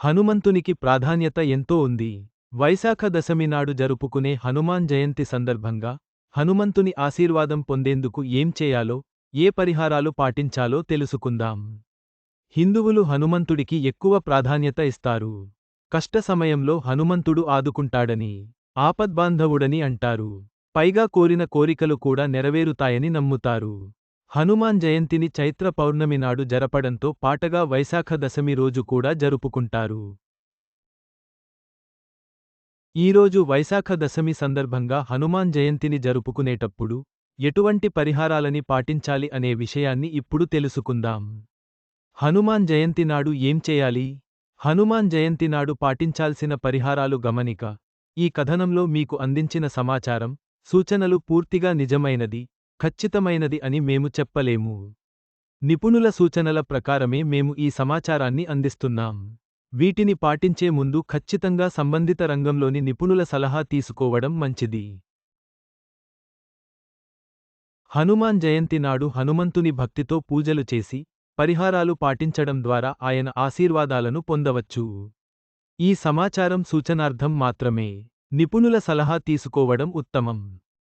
హనుమంతునికి ప్రాధాన్యత ఎంతో ఉంది. వైశాఖ దశమి నాడు జరుపుకునే హనుమాన్ జయంతి సందర్భంగా హనుమంతుని ఆశీర్వాదం పొందేందుకు ఏం చేయాలో ఏ పరిహారాలు పాటించాలో తెలుసుకుందాం. హిందువులు హనుమంతుడికి ఎక్కువ ప్రాధాన్యత ఇస్తారు. కష్ట సమయంలో హనుమంతుడు ఆదుకుంటాడని ఆపద్బాంధవుడని అంటారు. పైగా కోరిన కోరికలు కూడా నెరవేరుతాయని నమ్ముతారు. హనుమాన్ జయంతిని చైత్ర పౌర్ణమి నాడు జరపడంతో పాటగా వైశాఖ దశమి రోజు కూడా జరుపుకుంటారు. ఈరోజు వైశాఖ దశమి సందర్భంగా హనుమాన్ జయంతిని జరుపుకునేటప్పుడు ఎటువంటి పరిహారాలని పాటించాలి అనే విషయాన్ని ఇప్పుడు తెలుసుకుందాం. హనుమాన్ జయంతి నాడు ఏం చేయాలి? హనుమాన్ జయంతి నాడు పాటించాల్సిన పరిహారాలు గమనిక. ఈ కథనంలో మీకు అందించిన సమాచారం సూచనలు పూర్తిగా నిజమైనది. ఖచ్చితమైనది అని మేము చెప్పలేము. నిపుణుల సూచనల ప్రకారమే మేము ఈ సమాచారాన్ని అందిస్తున్నాం. వీటిని పాటించే ముందు ఖచ్చితంగా సంబంధిత రంగంలోని నిపుణుల సలహా తీసుకోవడం మంచిది. హనుమాన్ జయంతి నాడు హనుమంతుని భక్తితో పూజలు చేసి పరిహారాలు పాటించడం ద్వారా ఆయన ఆశీర్వాదాలను పొందవచ్చు. ఈ సమాచారం సూచనార్థం మాత్రమే. నిపుణుల సలహా తీసుకోవడం ఉత్తమం.